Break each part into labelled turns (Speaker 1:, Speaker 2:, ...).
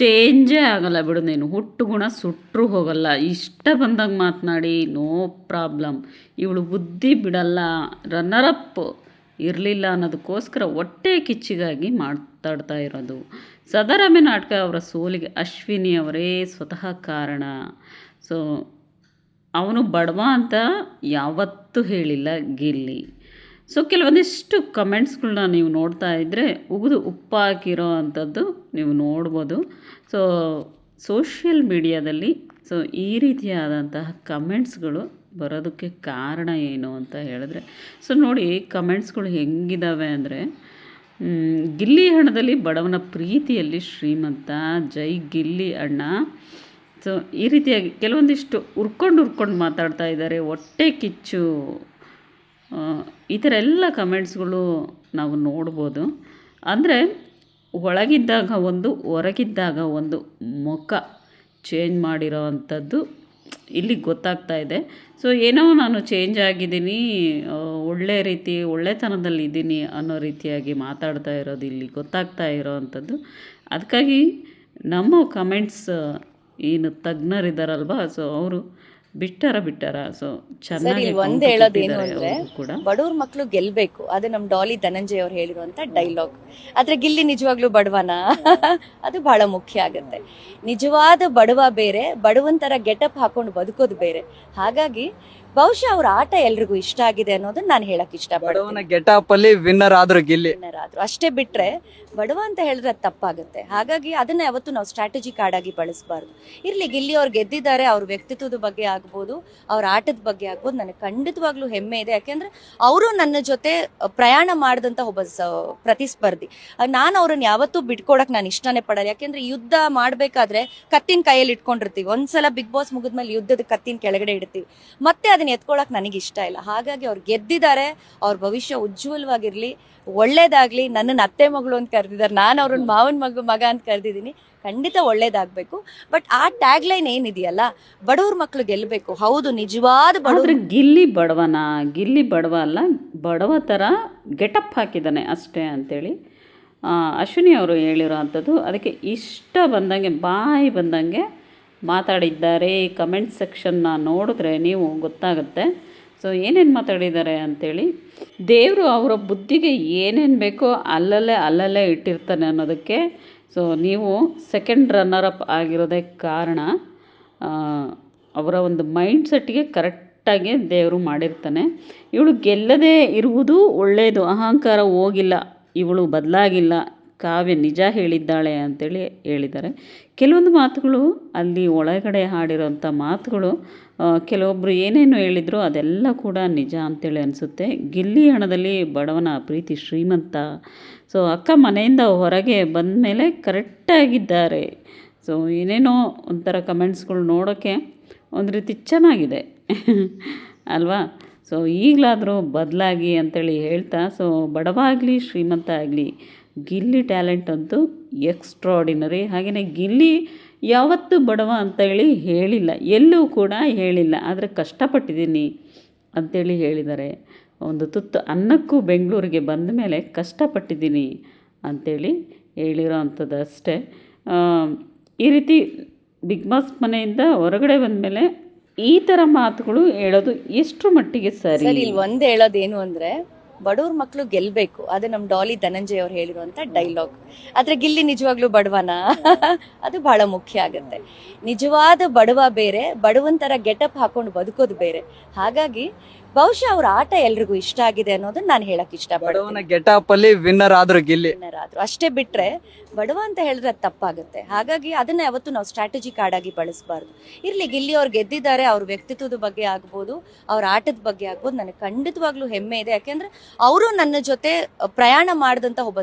Speaker 1: ಚೇಂಜೇ ಆಗಲ್ಲ ಬಿಡು ನೀನು. ಹುಟ್ಟು ಗುಣ ಸುಟ್ಟರೂ ಹೋಗಲ್ಲ. ಇಷ್ಟ ಬಂದಾಗ ಮಾತನಾಡಿ, ನೋ ಪ್ರಾಬ್ಲಮ್. ಇವಳು ಬುದ್ಧಿ ಬಿಡಲ್ಲ. ರನ್ನರಪ್ ಇರಲಿಲ್ಲ ಅನ್ನೋದಕ್ಕೋಸ್ಕರ ಹೊಟ್ಟೆ ಕಿಚ್ಚಿಗಾಗಿ ಮಾತಾಡ್ತಾ ಇರೋದು. ಸದಾರಾಮ್ಯ ನಾಟಕ ಅವರ ಸೋಲಿಗೆ ಅಶ್ವಿನಿ ಅವರೇ ಸ್ವತಃ ಕಾರಣ. ಸೊ ಅವನು ಬಡವ ಅಂತ ಯಾವತ್ತೂ ಹೇಳಿಲ್ಲ ಗಿಲ್ಲಿ. ಸೊ ಕೆಲವೊಂದಿಷ್ಟು ಕಮೆಂಟ್ಸ್ಗಳನ್ನ ನೀವು ನೋಡ್ತಾ ಇದ್ದರೆ ಉಗಿದು ಉಪ್ಪಾಕಿರೋ ಅಂಥದ್ದು ನೀವು ನೋಡ್ಬೋದು. ಸೊ ಸೋಷಿಯಲ್ ಮೀಡಿಯಾದಲ್ಲಿ ಸೊ ಈ ರೀತಿಯಾದಂತಹ ಕಮೆಂಟ್ಸ್ಗಳು ಬರೋದಕ್ಕೆ ಕಾರಣ ಏನು ಅಂತ ಹೇಳಿದ್ರೆ ಸೊ ನೋಡಿ ಕಮೆಂಟ್ಸ್ಗಳು ಹೆಂಗಿದ್ದಾವೆ ಅಂದರೆ ಗಿಲ್ಲಿ ಹಣದಲ್ಲಿ ಬಡವನ ಪ್ರೀತಿಯಲ್ಲಿ ಶ್ರೀಮಂತ, ಜೈ ಗಿಲ್ಲಿ ಅಣ್ಣ. ಸೊ ಈ ರೀತಿಯಾಗಿ ಕೆಲವೊಂದಿಷ್ಟು ಉರ್ಕೊಂಡು ಉರ್ಕೊಂಡು ಮಾತಾಡ್ತಾ ಇದ್ದಾರೆ, ಹೊಟ್ಟೆ ಕಿಚ್ಚು ಈ ಥರ ಎಲ್ಲ ಕಮೆಂಟ್ಸ್ಗಳು ನಾವು ನೋಡ್ಬೋದು. ಅಂದರೆ ಒಳಗಿದ್ದಾಗ ಒಂದು, ಹೊರಗಿದ್ದಾಗ ಒಂದು ಮುಖ ಚೇಂಜ್ ಮಾಡಿರೋ ಅಂಥದ್ದು ಇಲ್ಲಿ ಗೊತ್ತಾಗ್ತಾ ಇದೆ. ಸೊ ಏನೋ ನಾನು ಚೇಂಜ್ ಆಗಿದ್ದೀನಿ ಒಳ್ಳೆ ರೀತಿ, ಒಳ್ಳೆತನದಲ್ಲಿ ಇದ್ದೀನಿ ಅನ್ನೋ ರೀತಿಯಾಗಿ ಮಾತಾಡ್ತಾ ಇರೋದು ಇಲ್ಲಿ ಗೊತ್ತಾಗ್ತಾ ಇರೋ ಅಂಥದ್ದು ಅದಕ್ಕಾಗಿ ನಮ್ಮ ಕಮೆಂಟ್ಸ್ ಏನು ತಜ್ಞರಿದ್ದಾರಲ್ವ ಸೊ ಅವರು ಬಿಟ್ಟಾರ ಬಿಟ್ಟಾರ. ಸೊ ಚೆನ್ನಾಗಿ
Speaker 2: ಒಂದ್ ಹೇಳೋದೇನು ಅಂದ್ರೆ ಬಡವ್ರ ಮಕ್ಳು ಗೆಲ್ಬೇಕು. ಅದು ನಮ್ ಡಾಲಿ ಧನಂಜಯ ಅವ್ರು ಹೇಳಿರುವಂತ ಡೈಲಾಗ್. ಆದ್ರೆ ಗಿಲ್ಲಿ ನಿಜವಾಗ್ಲೂ ಬಡವನ? ಅದು ಬಹಳ ಮುಖ್ಯ ಆಗುತ್ತೆ. ನಿಜವಾದ ಬಡವ ಬೇರೆ ಬಡವಂತರ ಗೆಟಪ್ ಹಾಕೊಂಡು ಬದುಕೋದು ಬೇರೆ. ಹಾಗಾಗಿ ಬಹುಶಃ ಅವ್ರ ಆಟ ಎಲ್ರಿಗೂ ಇಷ್ಟ ಆಗಿದೆ ಅನ್ನೋದನ್ನ ನಾನು ಹೇಳಕ್ ಇಷ್ಟಪಡ್ತೀನಿ.
Speaker 3: ಗೆಟಪ್ ಅಲ್ಲಿ ವಿನ್ನರ್ ಆದ್ರು ಗಿಲ್ಲಿ.
Speaker 2: ವಿನ್ನರ್ ಆದ್ರು. ಅಷ್ಟೇ ಬಿಟ್ರೆ ಬಡವ ಅಂತ ಹೇಳಿದ್ರೆ ಅದು ತಪ್ಪಾಗುತ್ತೆ. ಹಾಗಾಗಿ ಅದನ್ನ ಯಾವತ್ತು ನಾವು ಸ್ಟ್ರಾಟಜಿ ಕಾರ್ಡ್ ಆಗಿ ಬಳಸಬಾರ್ದು. ಇರ್ಲಿ ಗಿಲ್ಲಿ ಅವ್ರು ಗೆದ್ದಿದ್ದಾರೆ ಅವ್ರ ವ್ಯಕ್ತಿತ್ವದ ಬಗ್ಗೆ ಆಗ್ಬೋದು ಅವ್ರ ಆಟದ ಬಗ್ಗೆ ಆಗ್ಬೋದು ನನಗೆ ಖಂಡಿತವಾಗ್ಲೂ ಹೆಮ್ಮೆ ಇದೆ. ಯಾಕೆಂದ್ರೆ ಅವರು ನನ್ನ ಜೊತೆ ಪ್ರಯಾಣ ಮಾಡಿದಂತ ಒಬ್ಬ ಪ್ರತಿಸ್ಪರ್ಧಿ. ನಾನು ಅವ್ರನ್ನ ಯಾವತ್ತೂ ಬಿಟ್ಕೊಡಕ್ ನಾನು ಇಷ್ಟನೇ ಪಡಲ್ಲ. ಯಾಕೆಂದ್ರೆ ಯುದ್ಧ ಮಾಡ್ಬೇಕಾದ್ರೆ ಕತ್ತಿನ ಕೈಯಲ್ಲಿ ಇಟ್ಕೊಂಡಿರ್ತೀವಿ. ಒಂದ್ಸಲ ಬಿಗ್ ಬಾಸ್ ಮುಗಿದ್ಮೇಲೆ ಯುದ್ಧದ ಕತ್ತಿನ ಕೆಳಗಡೆ ಇಡ್ತೀವಿ. ಮತ್ತೆ ಅದನ್ನ ಎತ್ಕೊಳಕ್ ನನಗೆ ಇಷ್ಟ ಇಲ್ಲ. ಹಾಗಾಗಿ ಅವ್ರು ಗೆದ್ದಿದ್ದಾರೆ, ಅವ್ರ ಭವಿಷ್ಯ ಉಜ್ವಲವಾಗಿರ್ಲಿ, ಒಳ್ಳೇದಾಗ್ಲಿ ನನ್ನನ್ನು ಅತ್ತೆ ಮಗಳು ಅಂತ ಕರೆದಿದ್ದಾರೆ, ನಾನು ಅವ್ರನ್ನ ಮಾವನ ಮಗ ಮಗ ಅಂತ ಕರೆದಿದ್ದೀನಿ, ಖಂಡಿತ ಒಳ್ಳೇದಾಗಬೇಕು. ಬಟ್ ಆ ಟ್ಯಾಗ್ ಲೈನ್ ಏನಿದೆಯಲ್ಲ, ಬಡವ್ರ ಮಕ್ಳು ಗೆಲ್ಲಬೇಕು ಹೌದು, ನಿಜವಾದ ಬಡವ್ರ
Speaker 1: ಗಿಲ್ಲಿ ಬಡವನ, ಗಿಲ್ಲಿ ಬಡವ ಅಲ್ಲ, ಬಡವ ಥರ ಗೆಟಪ್ ಹಾಕಿದ್ದಾನೆ ಅಷ್ಟೇ ಅಂಥೇಳಿ ಅಶ್ವಿನಿ ಅವರು ಹೇಳಿರೋ ಅಂಥದ್ದು ಅದಕ್ಕೆ ಇಷ್ಟ ಬಂದಂಗೆ, ಬಾಯಿ ಬಂದಂಗೆ ಮಾತಾಡಿದ್ದಾರೆ ಕಮೆಂಟ್ ಸೆಕ್ಷನ್ನ ನೋಡಿದ್ರೆ ನೀವು ಗೊತ್ತಾಗುತ್ತೆ. ಸೊ ಏನೇನು ಮಾತಾಡಿದ್ದಾರೆ ಅಂಥೇಳಿ ದೇವರು ಅವರ ಬುದ್ಧಿಗೆ ಏನೇನು ಬೇಕೋ ಅಲ್ಲಲ್ಲೇ ಅಲ್ಲಲ್ಲೇ ಇಟ್ಟಿರ್ತಾನೆ ಅನ್ನೋದಕ್ಕೆ. ಸೊ ನೀವು ಸೆಕೆಂಡ್ ರನ್ನರ್ ಅಪ್ ಆಗಿರೋದೇ ಕಾರಣ ಅವರ ಒಂದು ಮೈಂಡ್ ಸೆಟ್ಗೆ ಕರೆಕ್ಟಾಗಿ ದೇವರು ಮಾಡಿರ್ತಾನೆ. ಇವಳು ಗೆಲ್ಲದೇ ಇರುವುದು ಒಳ್ಳೆಯದು ಅಹಂಕಾರ ಹೋಗಿಲ್ಲ, ಇವಳು ಬದಲಾಗಿಲ್ಲ ಕಾವ್ಯ ನಿಜ ಹೇಳಿದ್ದಾಳೆ ಅಂತೇಳಿ ಹೇಳಿದ್ದಾರೆ. ಕೆಲವೊಂದು ಮಾತುಗಳು ಅಲ್ಲಿ ಒಳಗಡೆ ಹಾಡಿರೋಂಥ ಮಾತುಗಳು ಕೆಲವೊಬ್ಬರು ಏನೇನು ಹೇಳಿದ್ರು ಅದೆಲ್ಲ ಕೂಡ ನಿಜ ಅಂತೇಳಿ ಅನಿಸುತ್ತೆ. ಗಿಲ್ಲಿ ಹಣದಲ್ಲಿ ಬಡವನ ಪ್ರೀತಿ ಶ್ರೀಮಂತ. ಸೊ, ಅಕ್ಕ ಮನೆಯಿಂದ ಹೊರಗೆ ಬಂದ ಮೇಲೆ ಕರೆಕ್ಟಾಗಿದ್ದಾರೆ. ಸೊ, ಏನೇನೋ ಒಂಥರ ಕಮೆಂಟ್ಸ್ಗಳು ನೋಡೋಕ್ಕೆ ಒಂದು ರೀತಿ ಚೆನ್ನಾಗಿದೆ. ಅಲ್ವಾ? ಸೊ, ಈಗಲಾದರೂ ಬದಲಾಗಿ ಅಂತೇಳಿ ಹೇಳ್ತಾ, ಸೊ, ಬಡವಾಗಲಿ ಶ್ರೀಮಂತ ಆಗಲಿ ಗಿಲ್ಲಿ ಟ್ಯಾಲೆಂಟ್ ಅಂತೂ ಎಕ್ಸ್ಟ್ರಾಡಿನರಿ ಹಾಗೆಯೇ ಗಿಲ್ಲಿ ಯಾವತ್ತೂ ಬಡವ ಅಂತೇಳಿ ಹೇಳಿಲ್ಲ, ಎಲ್ಲೂ ಕೂಡ ಹೇಳಿಲ್ಲ, ಆದರೆ ಕಷ್ಟಪಟ್ಟಿದ್ದೀನಿ ಅಂತೇಳಿ ಹೇಳಿದ್ದಾರೆ. ಒಂದು ತುತ್ತು ಅನ್ನಕ್ಕೂ ಬೆಂಗಳೂರಿಗೆ ಬಂದ ಮೇಲೆ ಕಷ್ಟಪಟ್ಟಿದ್ದೀನಿ ಅಂಥೇಳಿ ಹೇಳಿರೋ ಅಂಥದ್ದು ಅಷ್ಟೇ ಈ ರೀತಿ ಬಿಗ್ ಬಾಸ್ ಮನೆಯಿಂದ ಹೊರಗಡೆ ಬಂದ ಮೇಲೆ ಈ ಥರ ಮಾತುಗಳು ಹೇಳೋದು ಎಷ್ಟು ಮಟ್ಟಿಗೆ ಸರಿ?
Speaker 2: ಇಲ್ಲಿ ಹೇಳೋದು ಹೇಳೋದೇನು ಅಂದ್ರೆ ಬಡವ್ರ ಮಕ್ಳು ಗೆಲ್ಬೇಕು. ಅದು ನಮ್ ಡಾಲಿ ಧನಂಜಯ್ ಅವ್ರು ಹೇಳಿರುವಂತ ಡೈಲಾಗ್. ಆದ್ರೆ ಗಿಲ್ಲಿ ನಿಜವಾಗ್ಲೂ ಬಡವನ? ಅದು ಬಹಳ ಮುಖ್ಯ ಆಗುತ್ತೆ. ನಿಜವಾದ ಬಡವ ಬೇರೆ, ಬಡವಂತರ ಗೆಟಪ್ ಹಾಕೊಂಡು ಬದುಕೋದು ಬೇರೆ. ಹಾಗಾಗಿ ಬಹುಶಃ ಅವ್ರ ಆಟ ಎಲ್ರಿಗೂ ಇಷ್ಟ ಆಗಿದೆ ಅನ್ನೋದನ್ನ ನಾನು ಹೇಳಕ್ ಇಷ್ಟಪಡ್ತೀನಿ.
Speaker 3: ಗೆಟಪ್ ಅಲ್ಲಿ ವಿನ್ನರ್ ಆದ್ರು ಗಿಲ್ಲಿ.
Speaker 2: ವಿನ್ನರ್ ಆದ್ರು. ಅಷ್ಟೇ ಬಿಟ್ರೆ ಬಡವ ಅಂತ ಹೇಳಿದ್ರೆ ಅದು ತಪ್ಪಾಗುತ್ತೆ. ಹಾಗಾಗಿ ಅದನ್ನ ಯಾವತ್ತು ನಾವು ಸ್ಟ್ರಾಟಜಿ ಕಾರ್ಡ್ ಆಗಿ ಬಳಸಬಾರ್ದು. ಇರ್ಲಿ ಗಿಲ್ಲಿ ಅವ್ರು ಗೆದ್ದಿದ್ದಾರೆ ಅವ್ರ ವ್ಯಕ್ತಿತ್ವದ ಬಗ್ಗೆ ಆಗ್ಬೋದು ಅವ್ರ ಆಟದ ಬಗ್ಗೆ ಆಗ್ಬೋದು ನನಗೆ ಖಂಡಿತವಾಗ್ಲೂ ಹೆಮ್ಮೆ ಇದೆ. ಯಾಕೆಂದ್ರೆ ಅವರು ನನ್ನ ಜೊತೆ ಪ್ರಯಾಣ ಮಾಡಿದಂತ ಒಬ್ಬ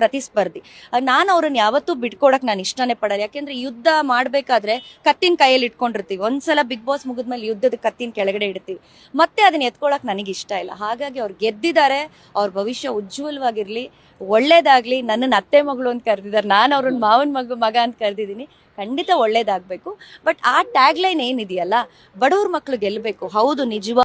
Speaker 2: ಪ್ರತಿಸ್ಪರ್ಧಿ. ನಾನು ಅವ್ರನ್ನ ಯಾವತ್ತೂ ಬಿಟ್ಕೊಡಕ್ ನಾನು ಇಷ್ಟನೇ ಪಡಲ್ಲ. ಯಾಕೆಂದ್ರೆ ಯುದ್ಧ ಮಾಡ್ಬೇಕಾದ್ರೆ ಕತ್ತಿನ ಕೈಯಲ್ಲಿ ಇಟ್ಕೊಂಡಿರ್ತೀವಿ. ಒಂದ್ಸಲ ಬಿಗ್ ಬಾಸ್ ಮುಗಿದ್ಮೇಲೆ ಯುದ್ಧದ ಕತ್ತಿನ ಕೆಳಗಡೆ ಇಡ್ತೀವಿ. ಮತ್ತೆ ಅದನ್ನ ಎತ್ಕೊಳಕ್ ನನಗೆ ಇಷ್ಟ ಇಲ್ಲ. ಹಾಗಾಗಿ ಅವ್ರು ಗೆದ್ದಿದ್ದಾರೆ, ಅವ್ರ ಭವಿಷ್ಯ ಉಜ್ವಲವಾಗಿರ್ಲಿ, ಒಳ್ಳೇದಾಗ್ಲಿ ನನ್ನನ್ನು ಅತ್ತೆ ಮಗಳು ಅಂತ ಕರೆದಿದ್ದಾರೆ, ನಾನು ಅವ್ರನ್ನ ಮಾವನ ಮಗ ಮಗ ಅಂತ ಕರೆದಿದ್ದೀನಿ, ಖಂಡಿತ ಒಳ್ಳೇದಾಗ್ಬೇಕು. ಬಟ್ ಆ ಟ್ಯಾಗ್ ಲೈನ್ ಏನಿದೆಯಲ್ಲ, ಬಡವ್ರ ಮಕ್ಳು ಗೆಲ್ಲಬೇಕು ಹೌದು ನಿಜವಾದ